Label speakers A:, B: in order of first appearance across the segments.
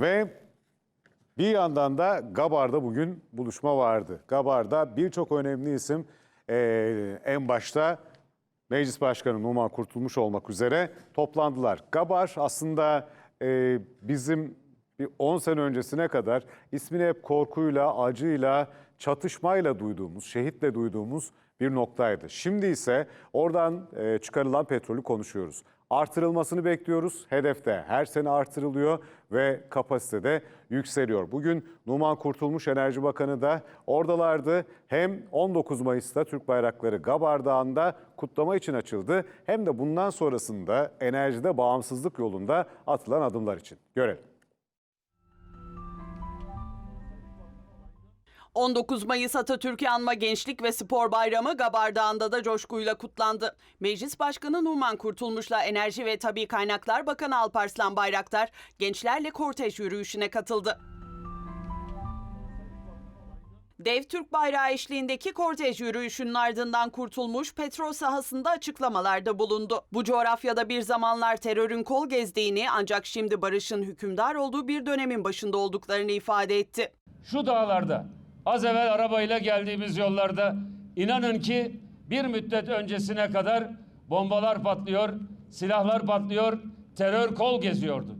A: Ve bir yandan da Gabar'da bugün buluşma vardı. Gabar'da birçok önemli isim eee, en başta Meclis Başkanı Numan Kurtulmuş olmak üzere toplandılar. Gabar aslında eee, bizim bir 10 sene öncesine kadar ismini hep korkuyla, acıyla, çatışmayla duyduğumuz, şehitle duyduğumuz bir noktaydı. Şimdi ise oradan eee, çıkarılan petrolü konuşuyoruz. Artırılmasını bekliyoruz. Hedefte her sene artırılıyor ve kapasitede yükseliyor. Bugün Numan Kurtulmuş Enerji Bakanı da oradalardı. Hem 19 Mayıs'ta Türk bayrakları Gabar Dağı'nda kutlama için açıldı. Hem de bundan sonrasında enerjide bağımsızlık yolunda atılan adımlar için. Görelim.
B: 19 Mayıs Atatürk'ü anma Gençlik ve Spor Bayramı Gabar Dağı'nda da coşkuyla kutlandı. Meclis Başkanı Numan Kurtulmuş'la Enerji ve Tabi Kaynaklar Bakanı Alparslan Bayraktar gençlerle kortej yürüyüşüne katıldı. Dev Türk bayrağı eşliğindeki kortej yürüyüşünün ardından kurtulmuş petrol sahasında açıklamalarda bulundu. Bu coğrafyada bir zamanlar terörün kol gezdiğini ancak şimdi barışın hükümdar olduğu bir dönemin başında olduklarını ifade etti.
C: şu dağlarda az evvel arabayla geldiğimiz yollarda inanın ki bir müddet öncesine kadar bombalar patlıyor, silahlar patlıyor, terör kol geziyordu.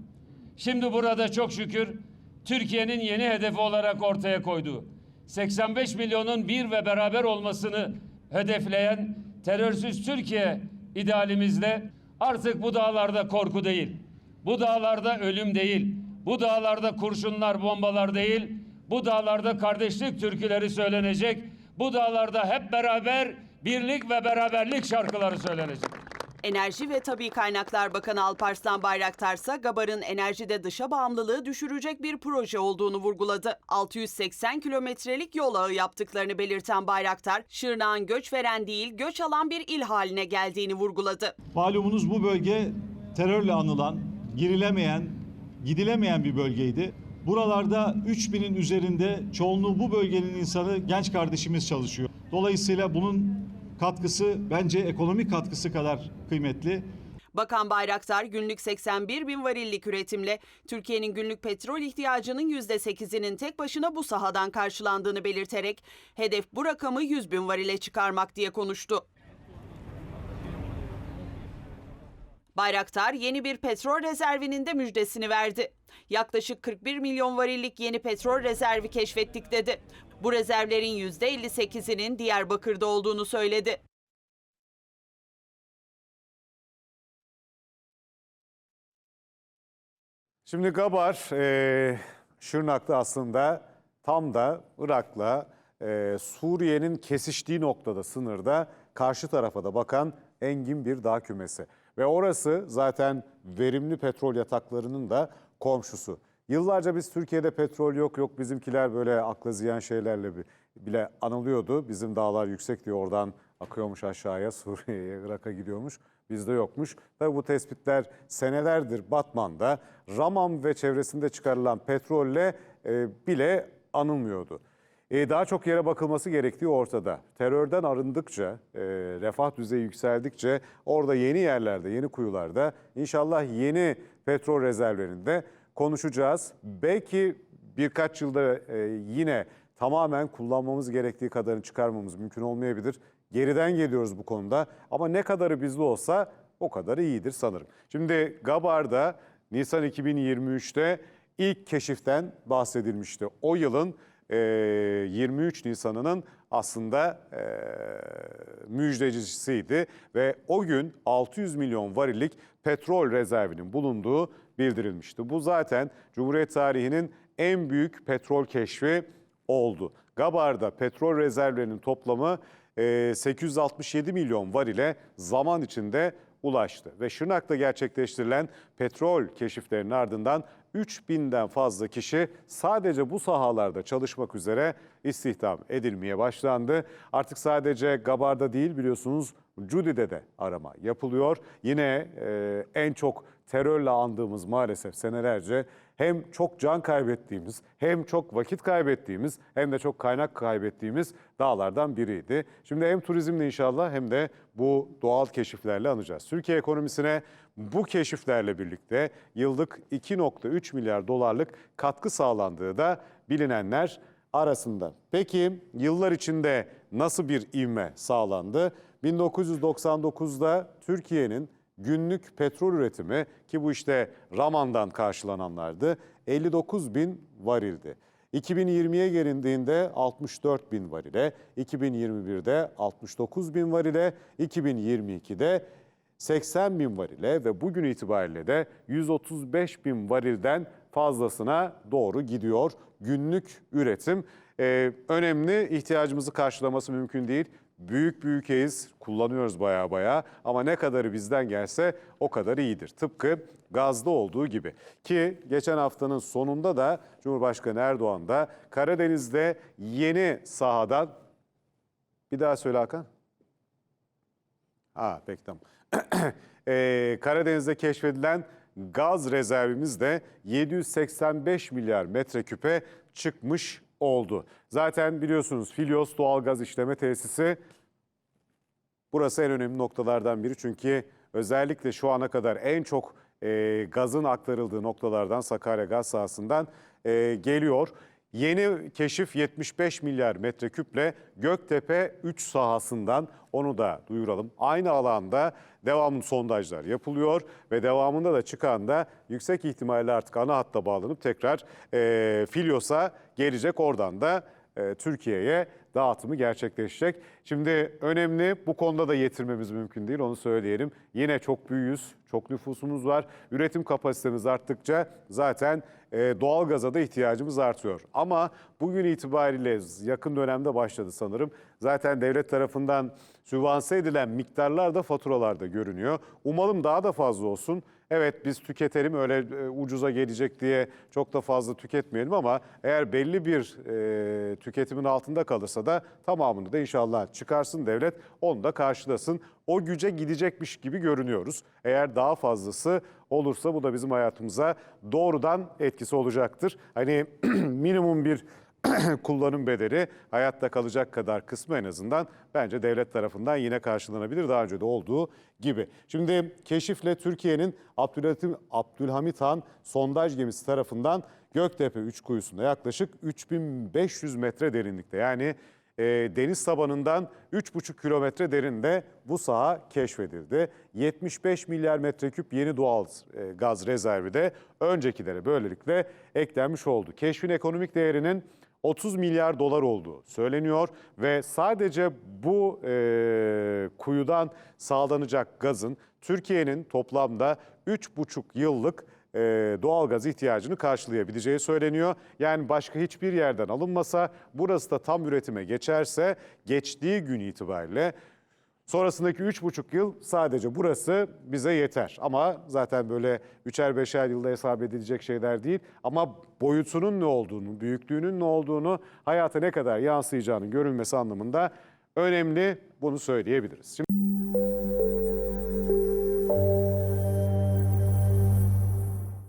C: Şimdi burada çok şükür Türkiye'nin yeni hedefi olarak ortaya koyduğu 85 milyonun bir ve beraber olmasını hedefleyen terörsüz Türkiye idealimizle artık bu dağlarda korku değil, bu dağlarda ölüm değil, bu dağlarda kurşunlar, bombalar değil, bu dağlarda kardeşlik türküleri söylenecek, bu dağlarda hep beraber birlik ve beraberlik şarkıları söylenecek.
B: Enerji ve Tabi Kaynaklar Bakanı Alparslan Bayraktar ise Gabar'ın enerjide dışa bağımlılığı düşürecek bir proje olduğunu vurguladı. 680 kilometrelik yol ağı yaptıklarını belirten Bayraktar, Şırnak'ın göç veren değil göç alan bir il haline geldiğini vurguladı.
D: Malumunuz bu bölge terörle anılan, girilemeyen, gidilemeyen bir bölgeydi. Buralarda 3000'in üzerinde çoğunluğu bu bölgenin insanı genç kardeşimiz çalışıyor. Dolayısıyla bunun katkısı bence ekonomik katkısı kadar kıymetli.
B: Bakan Bayraktar günlük 81 bin varillik üretimle Türkiye'nin günlük petrol ihtiyacının %8'inin tek başına bu sahadan karşılandığını belirterek hedef bu rakamı 100 bin varile çıkarmak diye konuştu. Bayraktar yeni bir petrol rezervinin de müjdesini verdi. Yaklaşık 41 milyon varillik yeni petrol rezervi keşfettik dedi. Bu rezervlerin %58'inin Diyarbakır'da olduğunu söyledi.
A: Şimdi Gabar, e, Şırnak'ta aslında tam da Irak'la e, Suriye'nin kesiştiği noktada sınırda karşı tarafa da bakan engin bir dağ kümesi. Ve orası zaten verimli petrol yataklarının da komşusu. Yıllarca biz Türkiye'de petrol yok yok bizimkiler böyle akla ziyan şeylerle bi- bile anılıyordu. Bizim dağlar yüksek diye oradan akıyormuş aşağıya Suriye'ye, Irak'a gidiyormuş. Bizde yokmuş. Tabii bu tespitler senelerdir Batman'da Ramam ve çevresinde çıkarılan petrolle e, bile anılmıyordu. E, daha çok yere bakılması gerektiği ortada. Terörden arındıkça, e, refah düzeyi yükseldikçe orada yeni yerlerde, yeni kuyularda inşallah yeni petrol rezervlerinde konuşacağız. Belki birkaç yılda e, yine tamamen kullanmamız gerektiği kadarını çıkarmamız mümkün olmayabilir. Geriden geliyoruz bu konuda ama ne kadarı bizde olsa o kadarı iyidir sanırım. Şimdi Gabar'da Nisan 2023'te ilk keşiften bahsedilmişti. O yılın 23 Nisan'ının aslında e, müjdecisiydi ve o gün 600 milyon varillik petrol rezervinin bulunduğu bildirilmişti. Bu zaten Cumhuriyet tarihinin en büyük petrol keşfi oldu. Gabar'da petrol rezervlerinin toplamı e, 867 milyon varile zaman içinde ulaştı. Ve Şırnak'ta gerçekleştirilen petrol keşiflerinin ardından 3000'den fazla kişi sadece bu sahalarda çalışmak üzere istihdam edilmeye başlandı. Artık sadece Gabar'da değil biliyorsunuz Cudi'de de arama yapılıyor. Yine e, en çok terörle andığımız maalesef senelerce hem çok can kaybettiğimiz, hem çok vakit kaybettiğimiz, hem de çok kaynak kaybettiğimiz dağlardan biriydi. Şimdi hem turizmle inşallah hem de bu doğal keşiflerle anacağız. Türkiye ekonomisine bu keşiflerle birlikte yıllık 2.3 milyar dolarlık katkı sağlandığı da bilinenler arasında. Peki yıllar içinde nasıl bir ivme sağlandı? 1999'da Türkiye'nin günlük petrol üretimi ki bu işte Raman'dan karşılananlardı 59 bin varildi. 2020'ye gelindiğinde 64 bin varile, 2021'de 69 bin varile, 2022'de 80 bin varile ve bugün itibariyle de 135 bin varilden fazlasına doğru gidiyor günlük üretim. Ee, önemli ihtiyacımızı karşılaması mümkün değil. Büyük büyükeyiz, kullanıyoruz baya baya ama ne kadarı bizden gelse o kadar iyidir. Tıpkı gazda olduğu gibi. Ki geçen haftanın sonunda da Cumhurbaşkanı Erdoğan da Karadeniz'de yeni sahadan... Bir daha söyle Hakan. Ha peki tamam. Ee, Karadeniz'de keşfedilen gaz rezervimiz de 785 milyar metreküpe çıkmış oldu. Zaten biliyorsunuz Filyos doğalgaz işleme tesisi burası en önemli noktalardan biri. Çünkü özellikle şu ana kadar en çok e, gazın aktarıldığı noktalardan Sakarya gaz sahasından e, geliyor. Yeni keşif 75 milyar metreküple Göktepe 3 sahasından onu da duyuralım. Aynı alanda devamlı sondajlar yapılıyor ve devamında da çıkan da yüksek ihtimalle artık ana hatta bağlanıp tekrar e, Filyos'a gelecek. Oradan da e, Türkiye'ye dağıtımı gerçekleşecek. Şimdi önemli bu konuda da yetirmemiz mümkün değil onu söyleyelim. Yine çok büyüğüz, çok nüfusumuz var. Üretim kapasitemiz arttıkça zaten e, doğalgaza da ihtiyacımız artıyor. Ama bugün itibariyle yakın dönemde başladı sanırım. Zaten devlet tarafından sübvanse edilen miktarlar da faturalarda görünüyor. Umalım daha da fazla olsun. Evet biz tüketelim öyle e, ucuza gelecek diye çok da fazla tüketmeyelim ama eğer belli bir e, tüketimin altında kalırsa da tamamını da inşallah çıkarsın devlet onu da karşılasın. O güce gidecekmiş gibi görünüyoruz. Eğer daha fazlası olursa bu da bizim hayatımıza doğrudan etkisi olacaktır. Hani minimum bir kullanım bedeli hayatta kalacak kadar kısmı en azından bence devlet tarafından yine karşılanabilir daha önce de olduğu gibi. Şimdi keşifle Türkiye'nin Abdülhamit, Han sondaj gemisi tarafından Göktepe 3 kuyusunda yaklaşık 3500 metre derinlikte yani e, deniz tabanından 3,5 kilometre derinde bu saha keşfedildi. 75 milyar metreküp yeni doğal e, gaz rezervi de öncekilere böylelikle eklenmiş oldu. Keşfin ekonomik değerinin 30 milyar dolar olduğu söyleniyor ve sadece bu e, kuyudan sağlanacak gazın Türkiye'nin toplamda 3,5 yıllık e, doğalgaz ihtiyacını karşılayabileceği söyleniyor. Yani başka hiçbir yerden alınmasa burası da tam üretime geçerse geçtiği gün itibariyle Sonrasındaki 3,5 yıl sadece burası bize yeter. Ama zaten böyle üçer beşer yılda hesap edilecek şeyler değil. Ama boyutunun ne olduğunu, büyüklüğünün ne olduğunu, hayata ne kadar yansıyacağının görülmesi anlamında önemli bunu söyleyebiliriz. Şimdi